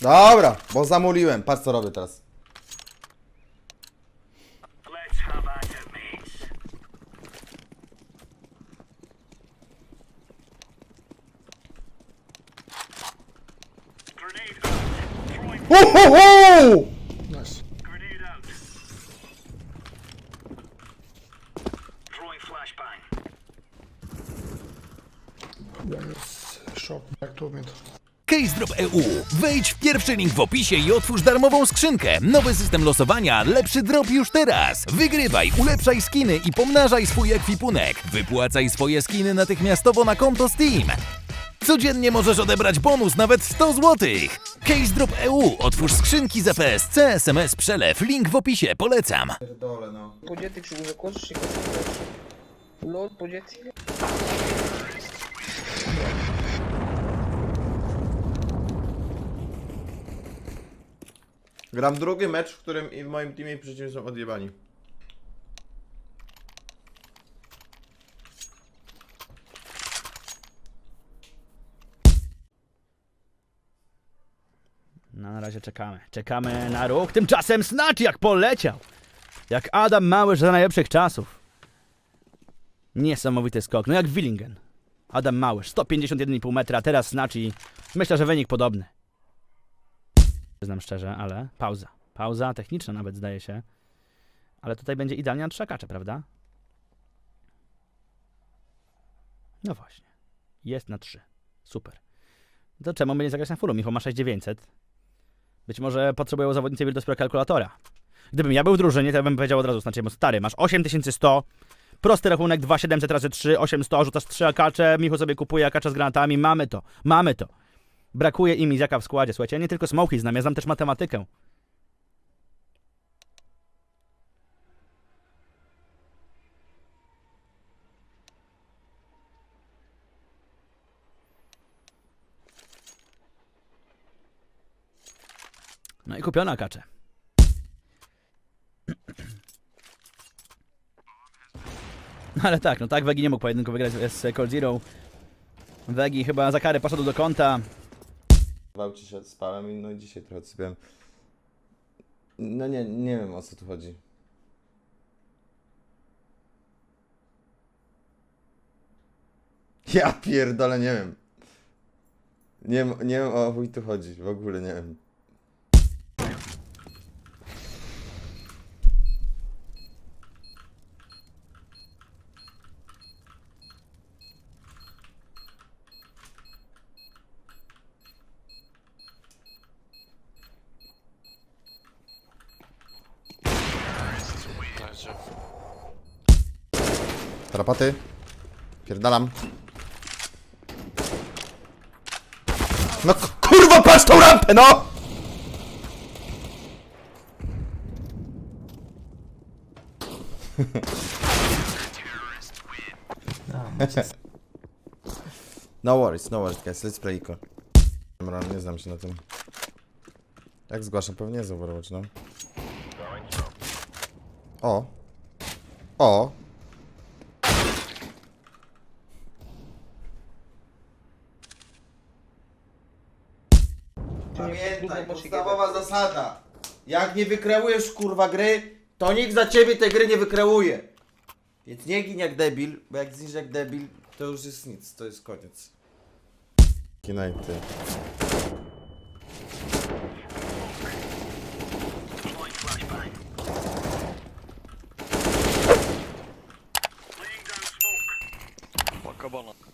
Dobra, bo zamuliłem. Patrz co robię teraz. Uhuhu! Nice. grenade out. Throwing flashbang. One is short back to mid. CaseDrop.eu. Wejdź w pierwszy link w opisie i otwórz darmową skrzynkę. Nowy system losowania, lepszy drop już teraz. Wygrywaj, ulepszaj skiny i pomnażaj swój ekwipunek. Wypłacaj swoje skiny natychmiastowo na konto Steam. Codziennie możesz odebrać bonus nawet 100 zł. CaseDrop.eu. Otwórz skrzynki za PSC, SMS, przelew. Link w opisie. Polecam. No. Podziety Gram drugi mecz, w którym i w moim teamie przeciwni są odjebani. No na razie czekamy. Czekamy na ruch. Tymczasem Snatch jak poleciał. Jak Adam Małysz za najlepszych czasów. Niesamowity skok. No jak Willingen. Adam Małysz. 151,5 metra. Teraz Snatch i myślę, że wynik podobny. Przyznam szczerze, ale pauza. Pauza techniczna nawet zdaje się. Ale tutaj będzie idealnie na trzakacze, prawda? No właśnie. Jest na 3. Super. To czemu by nie zagrać na fullu? Michał ma 6900. Być może potrzebują zawodnicy do sprawy kalkulatora. Gdybym ja był w drużynie, to bym powiedział od razu, znaczy, stary, masz 8100, prosty rachunek 2700 razy 3, 800, rzucasz 3 akacze, Michu sobie kupuje akacza z granatami, mamy to, mamy to. Brakuje im Iziaka w składzie, słuchajcie, ja nie tylko smoki znam, ja znam też matematykę. No i kupione akacze. No ale tak, no tak, Wegi nie mógł pojedynku wygrać z Cold Zero. Wegi chyba za karę poszedł do kąta. Gwałci się spałem i no i dzisiaj trochę sypiałem. No nie, nie wiem o co tu chodzi. Ja pierdolę, nie wiem. Nie, nie wiem o chuj tu chodzi, w ogóle nie wiem. Tarapaty. Pierdalam. No kurwa, patrz tą rampę, no! No worries, no worries guys, let's play nie znam się na tym. Jak zgłaszam, pewnie jest Overwatch, no. O. O. Pamiętaj, podstawowa zasada. Jak nie wykreujesz kurwa gry, to nikt za ciebie tej gry nie wykreuje. Więc nie gin jak debil, bo jak znisz jak debil, to już jest nic, to jest koniec. Kinajty. Throwing